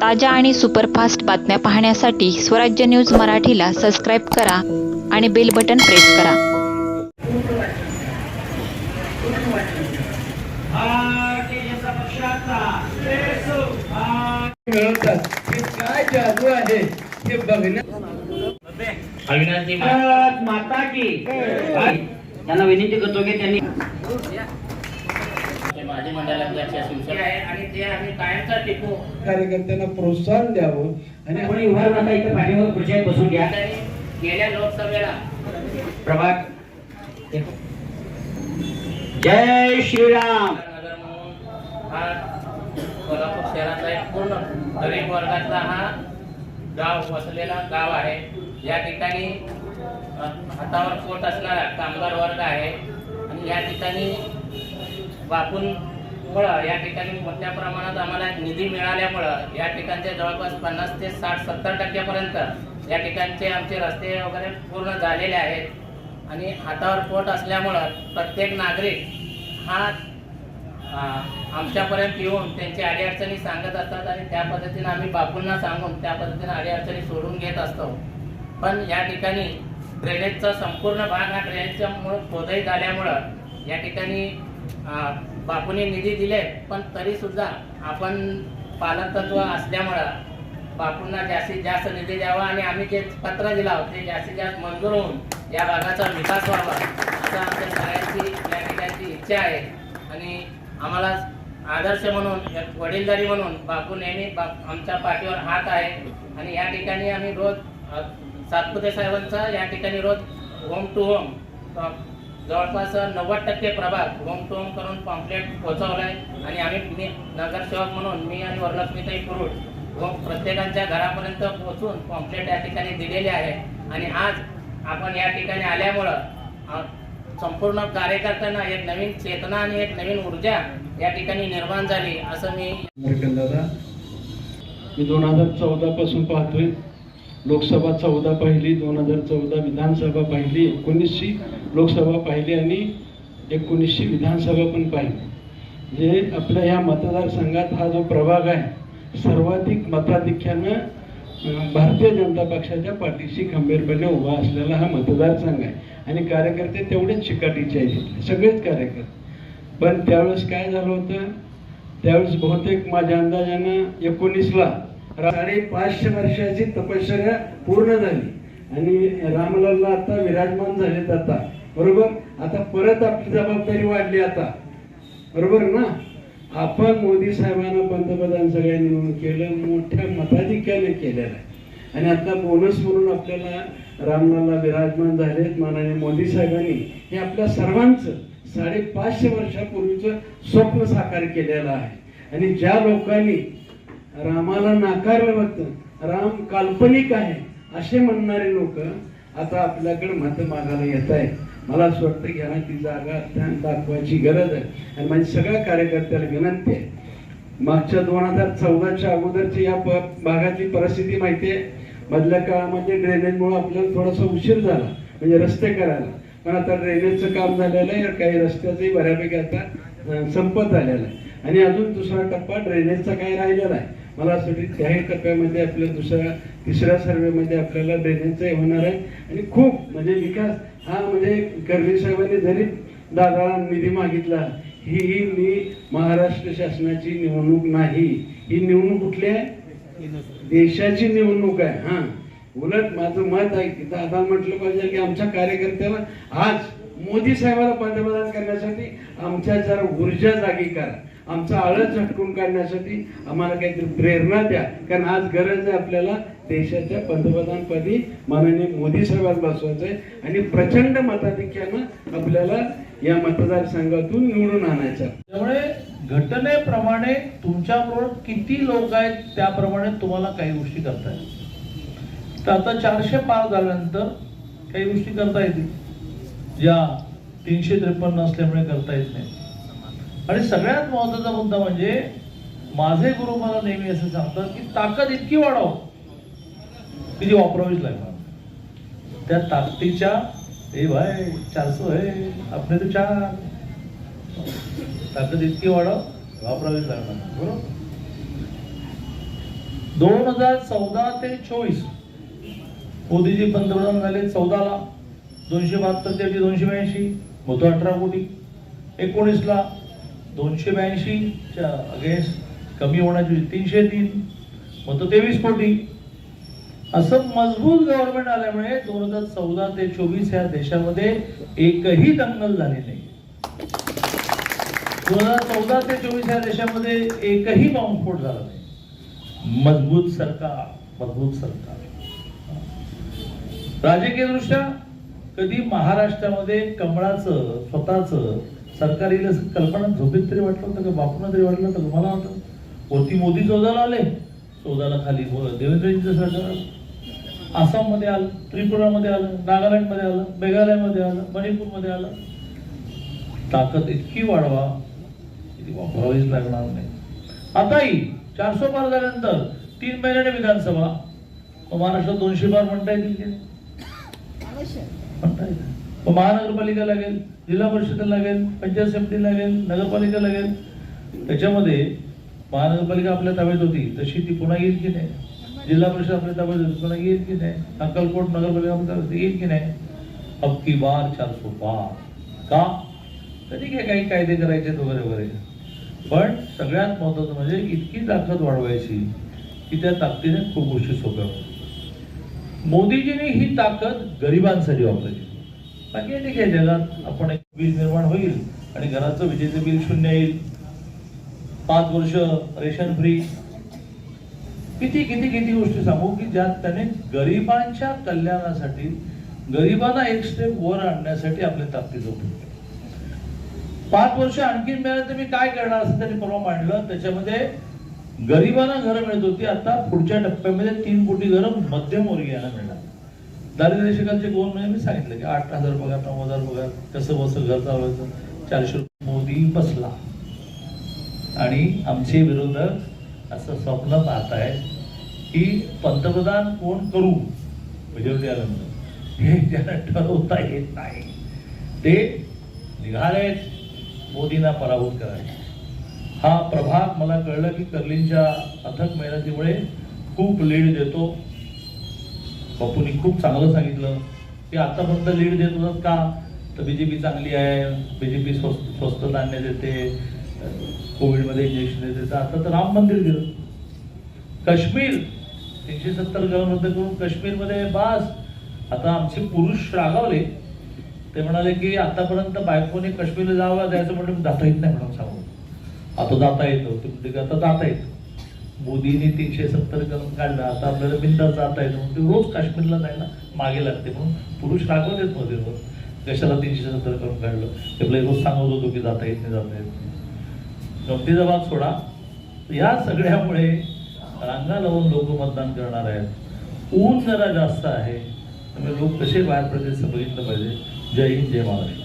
ताज्या आणि सुपरफास्ट बातम्या पाहण्यासाठी स्वराज्य न्यूज मराठीला सबस्क्राईब करा आणि बेल बटन प्रेस करा. हे हे माता की. त्यांना विनंती करतो की त्यांनी शिवसेना आहे आणि ते आम्ही कायमचा टिकू कार्यकर्त्यांना प्रोत्साहन द्यावं आणि कोणी उभा नका इथं पाठीवर खुर्च्यात बसून घ्या. गेल्या लोकसभेला प्रभाग. जय श्रीराम. हा कोल्हापूर शहराचा एक पूर्ण गरीब वर्गातला हा गाव वसलेला गाव आहे. या ठिकाणी हातावर पोट असणारा कामगार वर्ग आहे. आणि या ठिकाणी बापून मुळं या ठिकाणी मोठ्या प्रमाणात आम्हाला निधी मिळाल्यामुळं या ठिकाणचे जवळपास पन्नास ते साठ सत्तर टक्क्यापर्यंत या ठिकाणचे आमचे रस्ते वगैरे पूर्ण झालेले आहेत. आणि हातावर पोट असल्यामुळं प्रत्येक नागरिक हा आमच्यापर्यंत येऊन त्यांची अडीअडचणी सांगत असतात आणि त्या पद्धतीनं आम्ही बापूंना सांगून त्या पद्धतीनं अडीअडचणी सोडून घेत असतो. पण या ठिकाणी ड्रेनेजचा संपूर्ण भाग हा ड्रेनेजच्या मुळे खोदई झाल्यामुळं या ठिकाणी बापूने निधी दिले पण तरी सुद्धा आपण पालकतत्व असल्यामुळं बापूंना जास्तीत जास्त निधी द्यावा आणि आम्ही जे पत्र दिला ते जास्तीत जास्त मंजूर होऊन या भागाचा विकास व्हावा असं आमच्या सगळ्यांची या ठिकाणची इच्छा आहे. आणि आम्हाला आदर्श म्हणून वडीलधारी म्हणून बापू नेहमी बाप आमच्या पाठीवर हात आहे. आणि या ठिकाणी आम्ही रोज सातपुते साहेबांचा या ठिकाणी रोज होम टू होम जवळपास नव्वद टक्के प्रभाग होम टू होम करून पॉम्पलेट पोहोचवलाय. आणि आम्ही मी नगरसेवक म्हणून मी आणि वरलक्ष्मीताई पुरुष व प्रत्येकाच्या घरापर्यंत पोहोचून पॉम्पलेट या ठिकाणी दिलेले आहे. आणि आज आपण या ठिकाणी आल्यामुळं संपूर्ण कार्यकर्त्यांना एक नवीन चेतना आणि एक नवीन ऊर्जा या ठिकाणी निर्माण झाली असं मी दादा मी दोन हजार चौदा पासून पाहतोय. लोकसभा चौदा पाहिली दोन हजार चौदा विधानसभा पाहिली एकोणीसशे लोकसभा पाहिली आणि एकोणीसशे विधानसभा पण पाहिली. जे आपल्या ह्या मतदारसंघात हा जो प्रभाग आहे सर्वाधिक मताधिक्यानं भारतीय जनता पक्षाच्या पाठीशी खंबीरपणे उभा असलेला हा मतदारसंघ आहे. आणि कार्यकर्ते तेवढेच चिकाटीचे आहेत सगळेच कार्यकर्ते. पण त्यावेळेस काय झालं होतं? त्यावेळेस बहुतेक माझ्या अंदाजानं एकोणीसला साडेपाचशे वर्षाची तपश्चर्या पूर्ण झाली. आणि रामलालला आता विराजमान झालेत आता. बरोबर? आता परत आपली जबाबदारी वाढली आता. बरोबर ना? आपण मोदी साहेबांना पंतप्रधान सगळ्यांनी म्हणून केलं मोठ्या मताधिक्याने केलेलं आहे. आणि आता बोनस म्हणून आपल्याला रामलालला विराजमान झालेत मानाने मोदी साहेबांनी. हे आपल्या सर्वांचं साडेपाचशे वर्षापूर्वीचं स्वप्न साकार केलेलं आहे. आणि ज्या लोकांनी रामाला नाकारलं होतं. राम काल्पनिक आहे असे म्हणणारे लोक आता आपल्याकडे मत मागायला येत आहे मला असं वाटतं की ह्यांना ती जागा त्या- दाखवायची गरज आहे. आणि माझी सगळ्या कार्यकर्त्याला विनंती आहे. मागच्या दोन हजार चौदाच्या अगोदरची या प भागातली परिस्थिती माहिती आहे. मधल्या काळामध्ये ड्रेनेजमुळे आपल्याला थोडासा उशीर झाला म्हणजे रस्ते करायला. पण आता ड्रेनेजचं काम झालेलं आहे काही रस्त्याचंही बऱ्यापैकी आता संपत आलेलं आहे. आणि अजून दुसरा टप्पा ड्रेनेजचा काही राहिलेला आहे. मला असं वाटतं त्याही टप्प्यामध्ये आपल्या दुसऱ्या तिसऱ्या सर्वेमध्ये आपल्याला ड्रेनेजचं होणार आहे. आणि खूप म्हणजे विकास हा म्हणजे कर्वे साहेबांनी जरी दादाला निधी मागितला ही ही मी महाराष्ट्र शासनाची निवडणूक नाही. ही निवडणूक कुठली आहे? देशाची निवडणूक आहे हा. उलट माझं मत आहे की दादा म्हटलं पाहिजे की आमच्या कार्यकर्त्याला आज मोदी साहेबाला पंतप्रधान करण्यासाठी आमच्या जरा ऊर्जा जागी करा. आमचा आळस झटकून काढण्यासाठी आम्हाला काहीतरी प्रेरणा द्या. कारण आज गरज आहे आपल्याला देशाच्या पंतप्रधानपदी माननीय मोदी साहेबांना बसवायचं आहे आणि प्रचंड मताधिक्यानं आपल्याला या मतदारसंघातून निवडून आणायचं त्यामुळे घटनेप्रमाणे तुमच्याबरोबर किती लोक आहेत त्याप्रमाणे तुम्हाला काही गोष्टी करता येईल तर आता चारशे पार झाल्यानंतर काही गोष्टी करता येतील. ज्या तीनशे त्रेपन्न असल्यामुळे करता येत नाही. आणि सगळ्यात महत्त्वाचा मुद्दा म्हणजे माझे गुरु मला नेहमी असं सांगतात की ताकद इतकी वाढव. की जी वापरावीच लागणार त्या ताकदीच्या ए भाय चारसो आहे. आपले तर चार. ताकद इतकी वाढव वापरावीच लागणार बरोबर? दोन हजार चौदा ते चोवीस. मोदीजी पंतप्रधान झाले चौदाला. दोनशे बहात्तर ते दोनशे ब्याऐंशी. होतो अठरा कोटी. एकोणीसला दोनशे ब्याऐंशीच्या अगेन्स्ट कमी होण्याची तीनशे तीन होतं तेवीस कोटी. असं मजबूत गव्हर्नमेंट आल्यामुळे दोन हजार चौदा ते चोवीस या देशामध्ये एकही दंगल झाली नाही. दोन हजार चौदा ते चोवीस या देशामध्ये एकही बॉम्बस्फोट झाला नाही. मजबूत सरकार मजबूत सरकार. राजकीय दृष्ट्या कधी महाराष्ट्रामध्ये कमळाचं स्वतःचं सरकार येईल कल्पना झोपेत तरी वाटलं होतं का? बापूंना तरी वाटलं होतं मला वाटतं वरती मोदी चौदाला आले. चौदाला खाली व- देवेंद्रजींचं सरकार आलं. आसाममध्ये आलं त्रिपुरामध्ये आलं नागालँडमध्ये आलं मेघालयमध्ये आलं मणिपूरमध्ये आलं. ताकद इतकी वाढवा ती वापरावीच लागणार नाही. आताही चारशे पार झाल्यानंतर तीन महिन्याने विधानसभा. महाराष्ट्रात दोनशे बार म्हणता येतील? म्हणता येईल मग महानगरपालिका लागेल जिल्हा परिषद लागेल पंचायत समिती लागेल नगरपालिका लागेल. त्याच्यामध्ये महानगरपालिका आपल्या ताब्यात होती तशी ती पुन्हा येईल की नाही? जिल्हा परिषद आपल्या ताब्यात होती पुन्हा येईल की नाही? अक्कलकोट नगरपालिका आपल्या येईल की नाही? अब की बार चारशे पार का? तर ठीक आहे काही कायदे करायचे वगैरे वगैरे. पण सगळ्यात महत्वाचं म्हणजे इतकी ताकद वाढवायची की त्या ताकदीने खूप गोष्टी सोप्या मोदीजींनी ही ताकद गरिबांसाठी वापरायची बाकी ठीक आहे जगात आपण एक वीज निर्माण होईल आणि घराचं विजेचं बिल शून्य येईल. पाच वर्ष रेशन फ्री किती किती किती गोष्टी सांगू की ज्यात त्याने गरिबांच्या कल्याणासाठी गरिबांना एक स्टेप वर आणण्यासाठी आपले ताकदीत होते पाच वर्ष आणखीन मिळालं तर मी काय करणार असं त्यांनी परवा मांडलं. त्याच्यामध्ये गरिबांना घरं मिळत होती. आता पुढच्या टप्प्यामध्ये तीन कोटी घरं मध्यमवर्गीयांना मिळणार. दारिद्र्य रेषेखालचे दोन म्हणजे मी सांगितलं की आठ हजार पगार नऊ हजार पगार कसं बसं घर चालवायचं चारशे रुपये मोदी बसला. आणि आमचे विरोधक असं स्वप्न पाहत आहेत की पंतप्रधान कोण करू? म्हणजे आल्यानंतर हे त्यांना ठरवता येत नाही. ते निघालेत. मोदींना पराभूत करायचे हा प्रभाग मला कळलं की कर्लींच्या अथक मेहनतीमुळे खूप लीड देतो. बापूंनी खूप चांगलं सांगितलं. की आतापर्यंत लीड देत होतात का? तर बीजेपी चांगली आहे. बीजेपी स्वस्त स्वस्त धान्य देते. कोविडमध्ये इंजेक्शन देते. तर आता तर राम मंदिर दिलं काश्मीर तीनशे सत्तर गाव रद्द करून काश्मीरमध्ये बास. आता आमचे पुरुष रागावले. ते म्हणाले की आतापर्यंत बायकोने काश्मीरला जावं जायचं म्हणलं जाता येत नाही म्हणून सांगू आता जाता येतो. ते की आता जाता येतं. मोदींनी तीनशे सत्तर कलम काढला. आता आपल्याला बिंदा जाता येतं. म्हणून ते रोज काश्मीरला जायला मागे लागते. म्हणून पुरुष रागवत येत मोदीवर कशाला तीनशे सत्तर कलम काढलं? ते आपल्याला रोज सांगत होतो की जाता येत नाही जाता येत नाही. गमतीचा भाग सोडा. या सगळ्यामुळे रांगा लावून लोक मतदान करणार आहेत. ऊन जरा जास्त आहे. त्यामुळे लोक कसे बाहेर पडतील असं बघितलं पाहिजे. जय हिंद जय महाराष्ट्र.